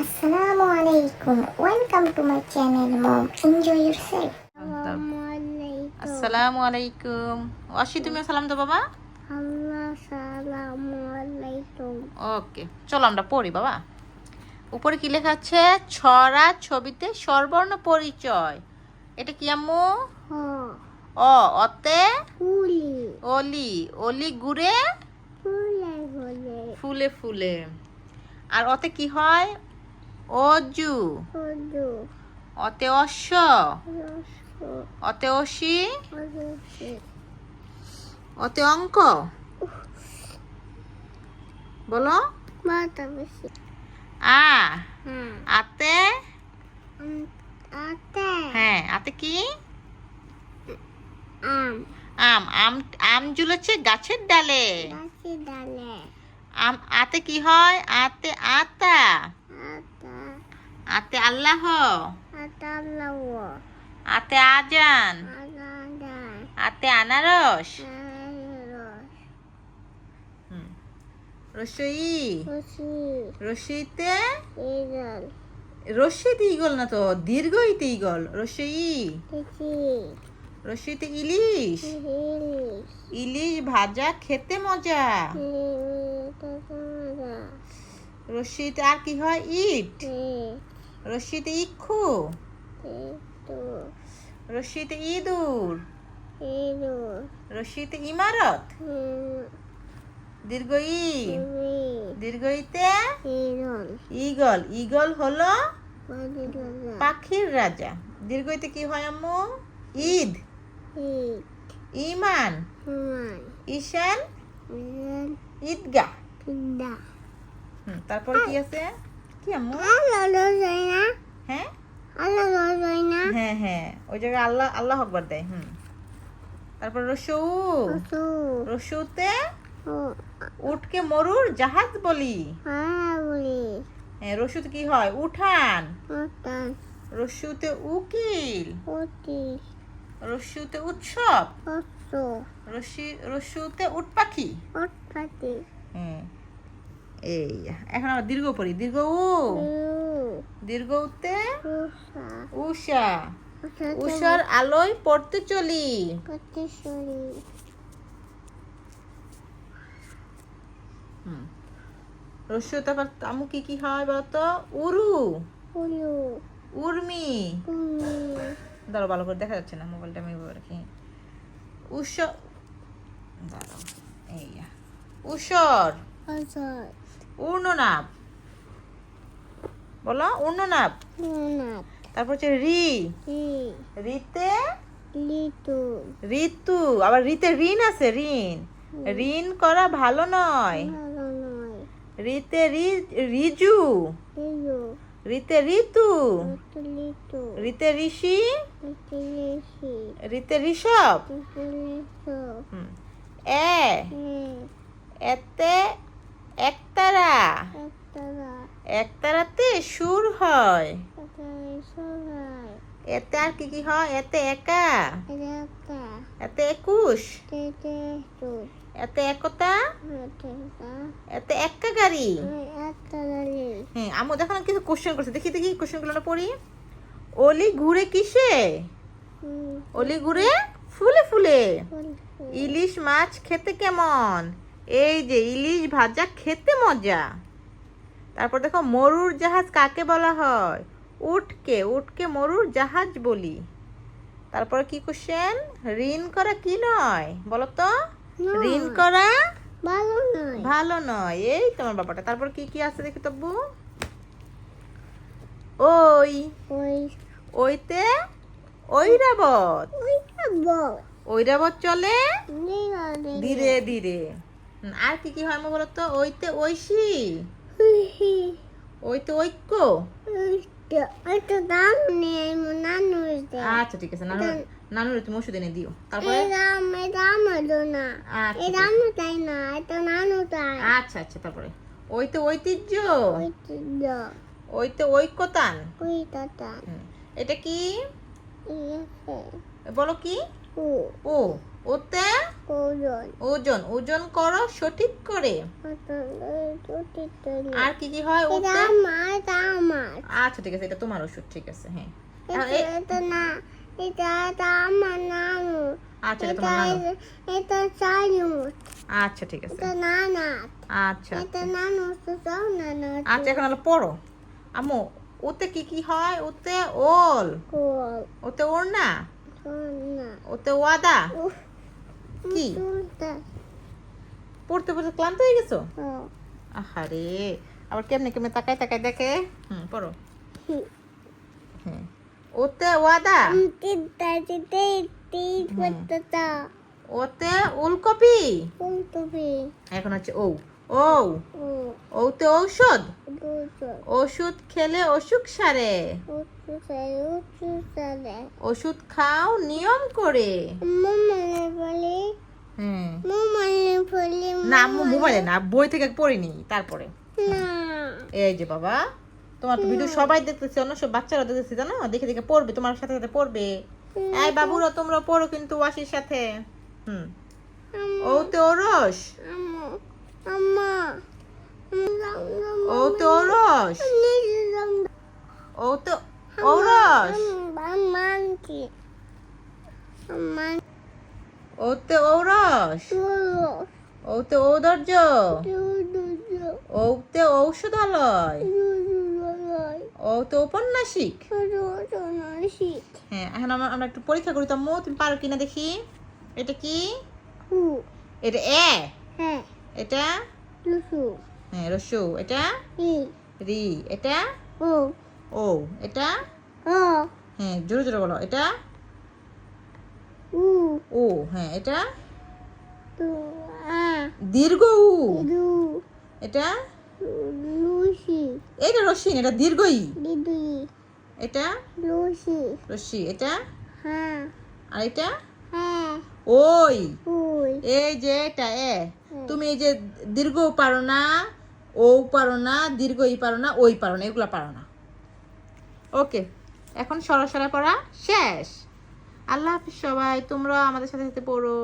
Assalamu alaikum. Welcome to my channel, Mom. Enjoy yourself. আসসালামু আলাইকুম অসি তুমি সালাম তো বাবা। Assalamualaikum. ওকে চলো আমরা পড়ি বাবা। উপরে কি লেখা আছে? ছড়া ছবিতে সর্বর্ণ পরিচয়। এটা কি আম্মু. অ অতে? অলি। অলি গুড়ে. ফুলে ফুলে। আর অতে কি হয়? অজু। অতে অশ্ব। অতে অসি। অতে অঙ্ক। বলো। আ. আতে. হ্যাঁ আতে কি? Am. আম। আম আম ঝুলেছে গাছের ডালে। আম আতে কি হয়? আতে আতা. আতে আল্লাহ. আতে আজান. আতে আনারস। রসই. রসইতে. রসইতে ইগল না তো দীর্ঘইতে ইগল রসই। রসইতে ইলিশ। ইলিশ। ভাজা খেতে মজা. রসইতে আর কি হয়? ইট। রসইতে ইক্ষু. রসইতে ইঁদুর. রশিতে ইমারত. দীর্ঘ ই. দীর্ঘ ইতে ইগল ইগল হলো. পাখির রাজা দীর্ঘ ইতে কি হয় আম্মু ঈদ ইমান ঈশান ঈদগাহ তারপর কি আছে কি আম্মু? হ্যাঁ. হ্যাঁ হ্যাঁ। ওই জায়গায় আল্লাহ আল্লাহ আকবার দেয় হুম। তারপর রসৌ. রসৌতে. উঠকে মরুর জাহাজ বলি। হ্যাঁ রসুতে কি হয়? উঠান। রসুতে উকিল. রস্যুতে উৎসব। Osu. রস্যি রস্যুতে উট পাখি Otpati. এই এখন দীর্ঘ পড়ি দীর্ঘ উ। দীর্ঘ উতে উষা উষার আলোয় পড়তে চলি। রস্যু তারপর আমু কি কি হয় বলতো? উরু। উর্মি. দাঁড়াও, ভালো করে দেখা যাচ্ছে না, মোবাইলটা আমি রাখি। উষ দাঁড়াও এই উষর. উর্ণনাভ বলো উর্ণনাভ তারপর হচ্ছে রি। রিতে Litu. ঋতু। আবার রিতে ঋণ আছে ঋণ। ঋণ করা ভালো নয়. রিতে রিজু রিতে ঋতু. রিতে ঋষি. রিতে ঋষভ। Litilisu. হুম। এ. এতে একতারা। একতারাতে সুর হয়। এতে আর কি কি হয়? এতে একা। এতে একুশ। এতে একতা। এতে একা গাড়ি. হ্যাঁ আমি দেখো না কিছু কোশ্চেন করছে। দেখি দেখি কোশ্চেনগুলো না পড়ি। অলি ঘুরে কিসে. অলি ঘুরে ফুলে ফুলে। ইলিশ মাছ খেতে কেমন? এই যে ইলিশ ভাজা খেতে মজা। তারপর দেখো মরুর জাহাজ কাকে বলা হয়? উটকে উটকে মরুর জাহাজ বলি। তারপর কি কোশ্চেন ঋণ করা কি নয়? বলো তো। ঋণ করা ভালো নয়। এই তোমার বাবাটা। তারপর কি কি আছে দেখি তব্বু? ওই। ওই। ওইতে ঐরাবত। ঐরাবত। চলে? ধীরে ধীরে। আর কি কি হয় আমার বলো তো ওইতে ঐশী। ওইতে ঐক্য। আচ্ছা ঠিক আছে। নানু নানুর তুমি ওষুধ এনে দিও। তারপরে? আচ্ছা, আচ্ছা আচ্ছা তারপরে। ওইতে ঐতিহ্য। ওইটা ওইতে ঐক্যতান। এটা কি? ইয়েছে বলো কি? ও ওতে? ওজন। ওজন ওজন করো সঠিক করে। আর কি কি হয় ওতে? আমার আমার। আচ্ছা ঠিক আছে এটা তোমার ওষুধ ঠিক আছে হ্যাঁ। এটা না এটা আমার নানু। আচ্ছা তোমার নানু। এটা আচ্ছা ঠিক আছে। এটা নানা আচ্ছা এটা নানু যাও নানু আচ্ছা এখন হলো পড়ো। আম্মু ওতে কি কি হয়? ওতে ওল। ওতে ওর না না ওতে ওয়াদা? কি? পড়তে পড়তে ক্লান্ত হয়ে গেছো? ও আহারে আবার কেমনে কেমনে তাকাই তাকাই দেখে? হুম পড়ো। হ্যাঁ ওতে ওয়াদা? ওতে উলকপি ফুলকপি এখন হচ্ছে ও ও ও ওতে ঔষধ? ওষুধ খেলে অসুখ সারে? ওষুধ খাও নিয়ম করে। বলে না মোবাইলে না বই থেকে পড়িনি তারপরে। এই যে বাবা তোমার তো ভিডিও সবাই দেখতেছে অন্য সব বাচ্চারা দেখতেছে জানো? দেখে দেখে পড়বে তোমার সাথে সাথে পড়বে। এই বাবুরা তোমরা পড়ো কিন্তু ওয়াসির সাথে। হুম। ও তো আম্মা। ও তো ওরস ও তো ওরস ও তো ওরস ও তো ঔদর্য ও তো ঔষধালয়. ও তো ঔপন্যাসিক তুলো হ্যাঁ এখন আমরা আমরা একটু পরীক্ষা করি তাম্মু তুমি পারো কিনা দেখি? এটা কি? এটা এ? হ্যাঁ। এটা? হ্যাঁ রসু। এটা? ই রি। এটা? ও। ও। এটা? ও। হ্যাঁ জোরে জোরে বলো। এটা? উ। ও। হ্যাঁ এটা? দীর্ঘ উ। এটা? লুসি। এটা রশ্মি এটা দীর্ঘ ই এটা? লুসি। রশ্মি এটা? হ্যাঁ। আর এটা? হ্যাঁ। ওই। উই এই যে এটা এ। তুমি এই যে দীর্ঘ পারো না ও পারো না দীর্ঘ ই পারো না ওই পারো না এগুলো পারো না। ওকে এখন সরাসরি পড়া শেষ। আল্লাহ হাফিজ সবাই তোমরা আমাদের সাথে সাথে পড়ো।